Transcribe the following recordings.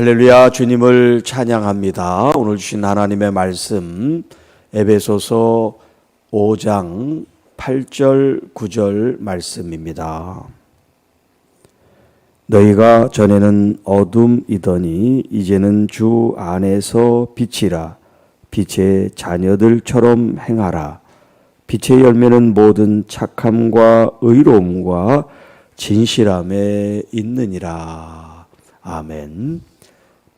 할렐루야 주님을 찬양합니다. 오늘 주신 하나님의 말씀 에베소서 5장 8절 9절 말씀입니다. 너희가 전에는 어둠이더니 이제는 주 안에서 빛이라 빛의 자녀들처럼 행하라 빛의 열매는 모든 착함과 의로움과 진실함에 있느니라. 아멘.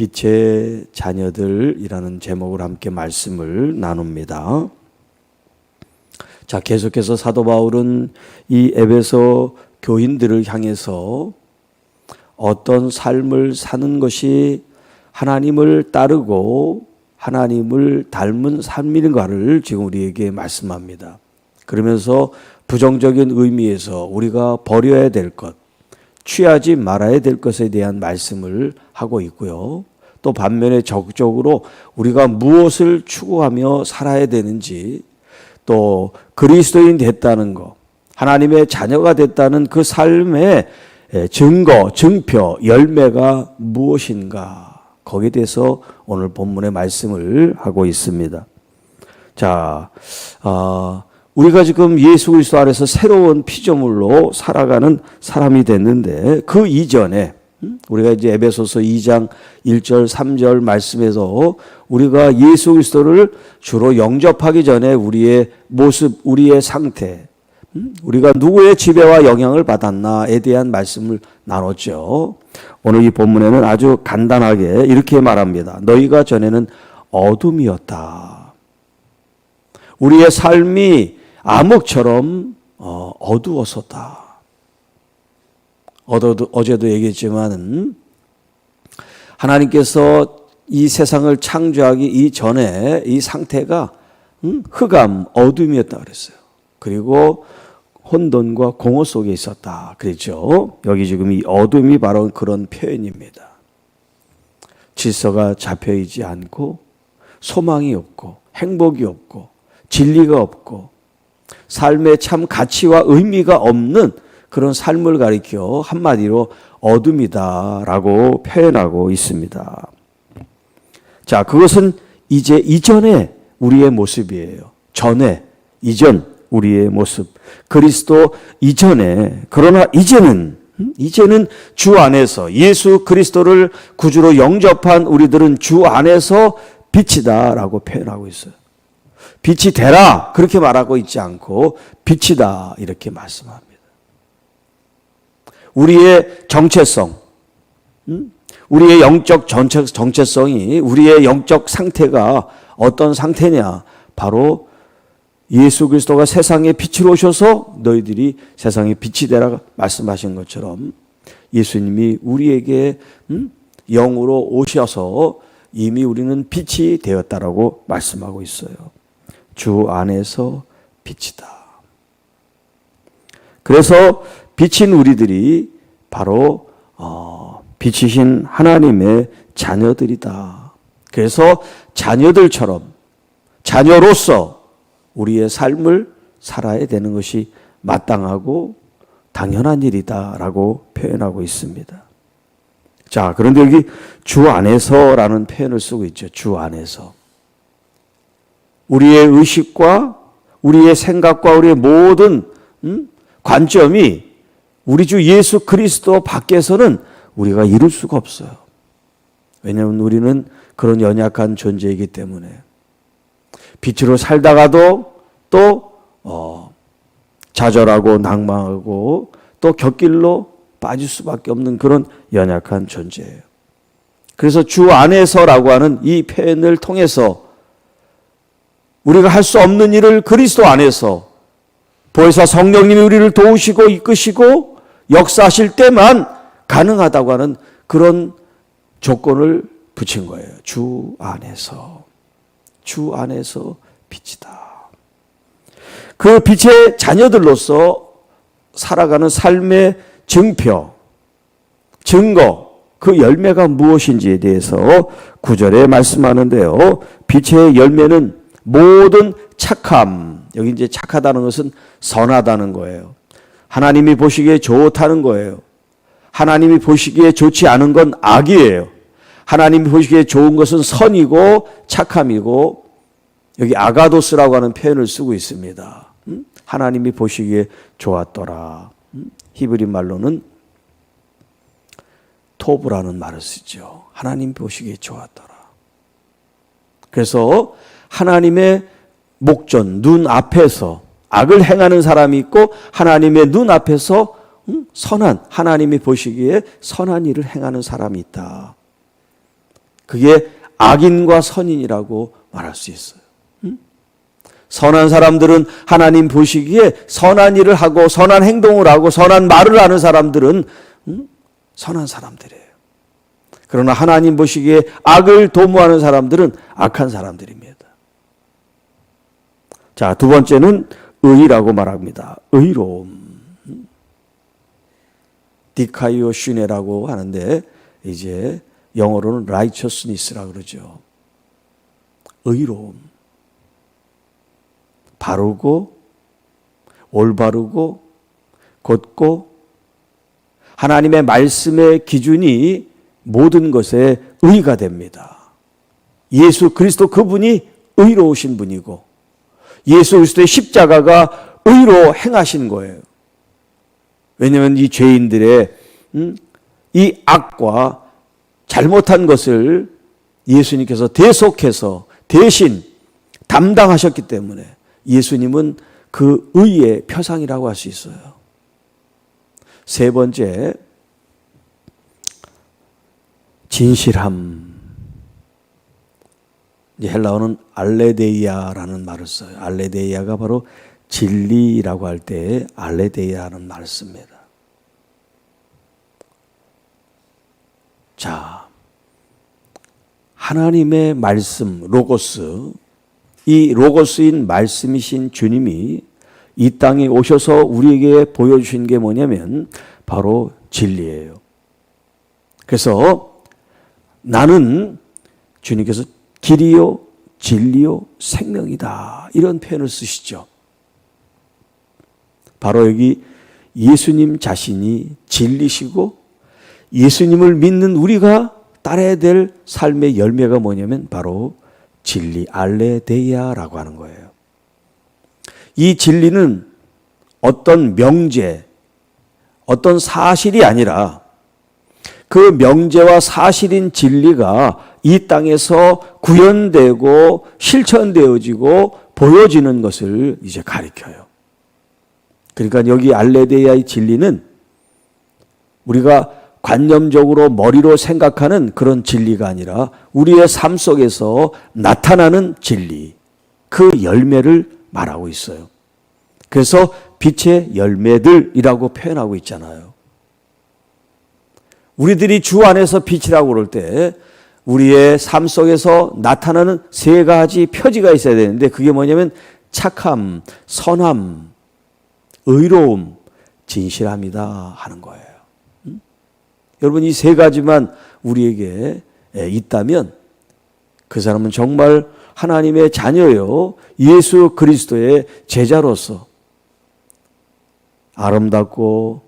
빛의 자녀들이라는 제목을 함께 말씀을 나눕니다. 자, 계속해서 사도 바울은 이 에베소 교인들을 향해서 어떤 삶을 사는 것이 하나님을 따르고 하나님을 닮은 삶인가를 지금 우리에게 말씀합니다. 그러면서 부정적인 의미에서 우리가 버려야 될 것, 취하지 말아야 될 것에 대한 말씀을 하고 있고요. 또 반면에 적극적으로 우리가 무엇을 추구하며 살아야 되는지 또 그리스도인 됐다는 것, 하나님의 자녀가 됐다는 그 삶의 증거, 증표, 열매가 무엇인가 거기에 대해서 오늘 본문의 말씀을 하고 있습니다. 자, 어, 우리가 지금 예수 그리스도 안에서 새로운 피조물로 살아가는 사람이 됐는데 그 이전에 음, 우리가 이제 에베소서 2장 1절 3절 말씀에서 우리가 예수 그리스도를 주로 영접하기 전에 우리의 모습, 우리의 상태, 음, 우리가 누구의 지배와 영향을 받았나에 대한 말씀을 나눴죠. 오늘 이 본문에는 아주 간단하게 이렇게 말합니다. 너희가 전에는 어둠이었다. 우리의 삶이 암흑처럼 어, 어두웠었다. 어제도 얘기했지만 하나님께서 이 세상을 창조하기 이전에 이 상태가 흑암, 어둠이었다 그랬어요. 그리고 혼돈과 공허 속에 있었다. 그랬죠. 여기 지금 이 어둠이 바로 그런 표현입니다. 질서가 잡혀 있지 않고 소망이 없고 행복이 없고 진리가 없고 삶의 참 가치와 의미가 없는 그런 삶을 가리켜 한마디로 어둠이다라고 표현하고 있습니다. 자, 그것은 이제 이전의 우리의 모습이에요. 전에, 이전 우리의 모습. 그리스도 이전에, 그러나 이제는, 음? 이제는 주 안에서 예수 그리스도를 구주로 영접한 우리들은 주 안에서 빛이다라고 표현하고 있어요. 빛이 되라 그렇게 말하고 있지 않고 빛이다 이렇게 말씀합니다. 우리의 정체성, 음? 우리의 영적 정체, 정체성이 우리의 영적 상태가 어떤 상태냐? 바로 예수 그리스도가 세상에 빛으로 오셔서 너희들이 세상에 빛이 되라 말씀하신 것처럼 예수님이 우리에게 음? 영으로 오셔서 이미 우리는 빛이 되었다라고 말씀하고 있어요. 주 안에서 빛이다. 그래서 빛인 우리들이 바로 어, 빛이신 하나님의 자녀들이다. 그래서 자녀들처럼 자녀로서 우리의 삶을 살아야 되는 것이 마땅하고 당연한 일이다라고 표현하고 있습니다. 자, 그런데 여기 주 안에서라는 표현을 쓰고 있죠. 주 안에서. 우리의 의식과 우리의 생각과 우리의 모든 음? 관점이 우리 주 예수 그리스도 밖에서는 우리가 이룰 수가 없어요. 왜냐하면 우리는 그런 연약한 존재이기 때문에 빛으로 살다가도 또 어, 좌절하고 낭망하고 또 곁길로 빠질 수밖에 없는 그런 연약한 존재예요. 그래서 주 안에서라고 하는 이 표현을 통해서 우리가 할 수 없는 일을 그리스도 안에서 보혜사 성령님이 우리를 도우시고 이끄시고 역사하실 때만 가능하다고 하는 그런 조건을 붙인 거예요. 주 안에서. 주 안에서 빛이다. 그 빛의 자녀들로서 살아가는 삶의 증표, 증거, 그 열매가 무엇인지에 대해서 구절에 말씀하는데요. 빛의 열매는 모든 착함, 여기 이제 착하다는 것은 선하다는 거예요. 하나님이 보시기에 좋다는 거예요. 하나님이 보시기에 좋지 않은 건 악이에요. 하나님 보시기에 좋은 것은 선이고 착함이고 여기 아가도스라고 하는 표현을 쓰고 있습니다. 음? 하나님이 보시기에 좋았더라. 음? 히브리 말로는 토브라는 말을 쓰죠. 하나님 보시기에 좋았더라. 그래서 하나님의 목전, 눈 앞에서 악을 행하는 사람이 있고 하나님의 눈 앞에서 음, 선한, 하나님이 보시기에 선한 일을 행하는 사람이 있다. 그게 악인과 선인이라고 말할 수 있어요. 음? 선한 사람들은 하나님 보시기에 선한 일을 하고 선한 행동을 하고 선한 말을 하는 사람들은 음? 선한 사람들이에요. 그러나 하나님 보시기에 악을 도모하는 사람들은 악한 사람들입니다. 자, 두 번째는 의라고 말합니다. 의로움. 디카이오 슈네라고 하는데 이제 영어로는 righteousness라 그러죠. 의로움. 바르고 올바르고 곧고 하나님의 말씀의 기준이 모든 것에 의가 됩니다. 예수 그리스도 그분이 의로우신 분이고 예수 그리스도의 십자가가 의로 행하신 거예요. 왜냐하면 이 죄인들의 음, 이 악과 잘못한 것을 예수님께서 대속해서 대신 담당하셨기 때문에 예수님은 그 의의 표상이라고 할 수 있어요. 세 번째, 진실함. 헬라어는 알레데이아라는 말을 써요. 알레데이아가 바로 진리라고 할 때 알레데이아라는 말을 씁니다. 자, 하나님의 말씀, 로고스, 이 로고스인 말씀이신 주님이 이 땅에 오셔서 우리에게 보여주신 게 뭐냐면 바로 진리예요. 그래서 나는 주님께서 길이요, 진리요, 생명이다. 이런 표현을 쓰시죠. 바로 여기 예수님 자신이 진리시고 예수님을 믿는 우리가 따라야 될 삶의 열매가 뭐냐면 바로 진리 알레데이아라고 하는 거예요. 이 진리는 어떤 명제, 어떤 사실이 아니라 그 명제와 사실인 진리가 이 땅에서 구현되고 실천되어지고 보여지는 것을 이제 가리켜요. 그러니까 여기 알레데이아의 진리는 우리가 관념적으로 머리로 생각하는 그런 진리가 아니라 우리의 삶 속에서 나타나는 진리, 그 열매를 말하고 있어요. 그래서 빛의 열매들이라고 표현하고 있잖아요. 우리들이 주 안에서 빛이라고 그럴 때 우리의 삶 속에서 나타나는 세 가지 표지가 있어야 되는데 그게 뭐냐면 착함, 선함, 의로움, 진실함이다 하는 거예요. 음? 여러분 이 세 가지만 우리에게 있다면 그 사람은 정말 하나님의 자녀요 예수 그리스도의 제자로서 아름답고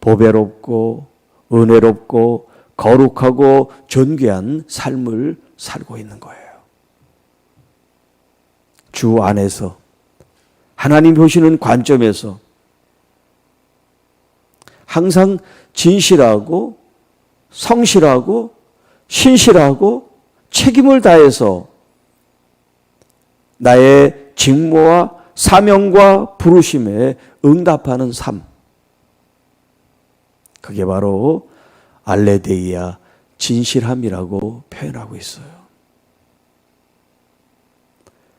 보배롭고 은혜롭고 거룩하고 존귀한 삶을 살고 있는 거예요. 주 안에서 하나님 보시는 관점에서 항상 진실하고 성실하고 신실하고 책임을 다해서 나의 직무와 사명과 부르심에 응답하는 삶. 그게 바로 알레데이아 진실함이라고 표현하고 있어요.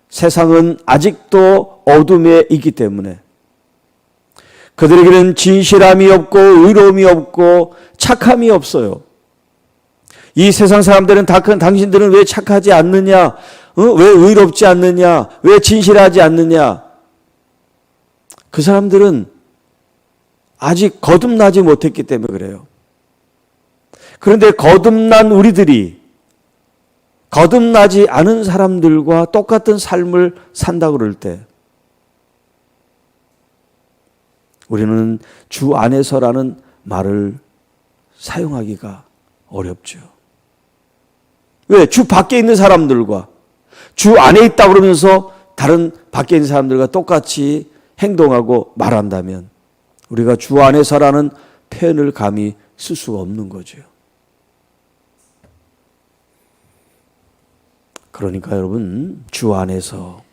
세상은 아직도 어둠에 있기 때문에 그들에게는 진실함이 없고 의로움이 없고 착함이 없어요. 이 세상 사람들은 다 당신들은 왜 착하지 않느냐? 어? 왜 의롭지 않느냐? 왜 진실하지 않느냐? 그 사람들은 아직 거듭나지 못했기 때문에 그래요. 그런데 거듭난 우리들이 거듭나지 않은 사람들과 똑같은 삶을 산다 그럴 때 우리는 주 안에서라는 말을 사용하기가 어렵죠. 왜? 주 밖에 있는 사람들과 주 안에 있다 그러면서 다른 밖에 있는 사람들과 똑같이 행동하고 말한다면 우리가 주 안에서라는 표현을 감히 쓸 수가 없는 거죠. 그러니까 여러분, 주 안에서,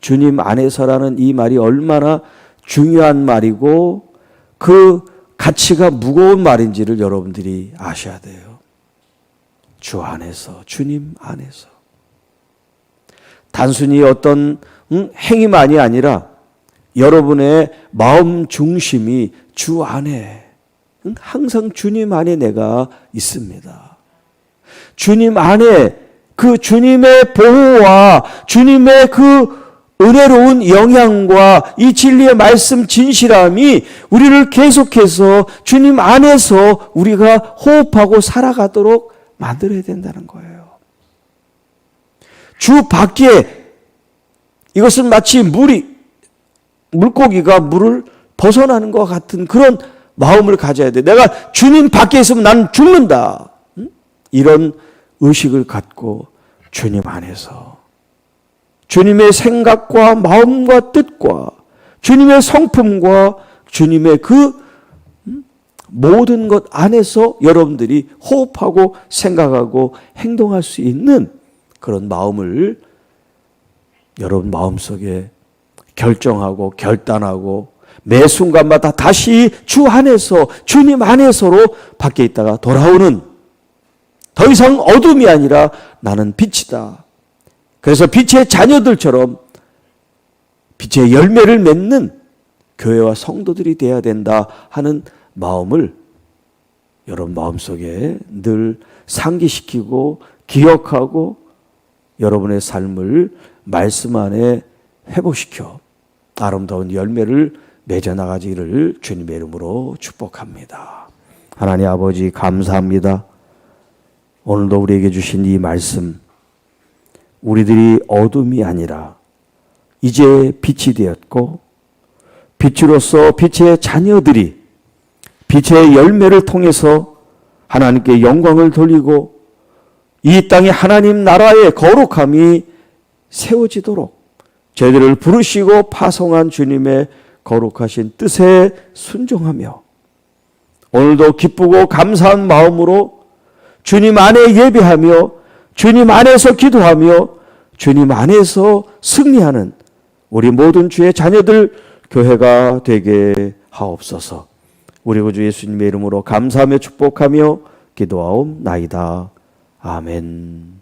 주님 안에서라는 이 말이 얼마나 중요한 말이고 그 가치가 무거운 말인지를 여러분들이 아셔야 돼요. 주 안에서, 주님 안에서. 단순히 어떤 음, 행위만이 아니라 여러분의 마음 중심이 주 안에, 음, 항상 주님 안에 내가 있습니다. 주님 안에 그 주님의 보호와 주님의 그 은혜로운 영향과 이 진리의 말씀 진실함이 우리를 계속해서 주님 안에서 우리가 호흡하고 살아가도록 만들어야 된다는 거예요. 주 밖에 이것은 마치 물이 물고기가 물을 벗어나는 것 같은 그런 마음을 가져야 돼. 내가 주님 밖에 있으면 난 죽는다. 응? 이런 의식을 갖고 주님 안에서 주님의 생각과 마음과 뜻과 주님의 성품과 주님의 그 음? 모든 것 안에서 여러분들이 호흡하고 생각하고 행동할 수 있는 그런 마음을 여러분 마음속에 결정하고 결단하고 매 순간마다 다시 주 안에서 주님 안에서로 밖에 있다가 돌아오는 더 이상 어둠이 아니라 나는 빛이다. 그래서 빛의 자녀들처럼 빛의 열매를 맺는 교회와 성도들이 되어야 된다 하는 마음을 여러분 마음속에 늘 상기시키고 기억하고 여러분의 삶을 말씀 안에 회복시켜 아름다운 열매를 맺어 나가기를 주님의 이름으로 축복합니다. 하나님 아버지 감사합니다. 오늘도 우리에게 주신 이 말씀, 우리들이 어둠이 아니라 이제 빛이 되었고, 빛으로서 빛의 자녀들이 빛의 열매를 통해서 하나님께 영광을 돌리고 이 땅에 하나님 나라의 거룩함이 세워지도록 저희들을 부르시고 파송한 주님의 거룩하신 뜻에 순종하며 오늘도 기쁘고 감사한 마음으로 주님 안에 예배하며 주님 안에서 기도하며 주님 안에서 승리하는 우리 모든 주의 자녀들 교회가 되게 하옵소서. 우리 구주 예수님의 이름으로 감사하며 축복하며 기도하옵나이다. 아멘.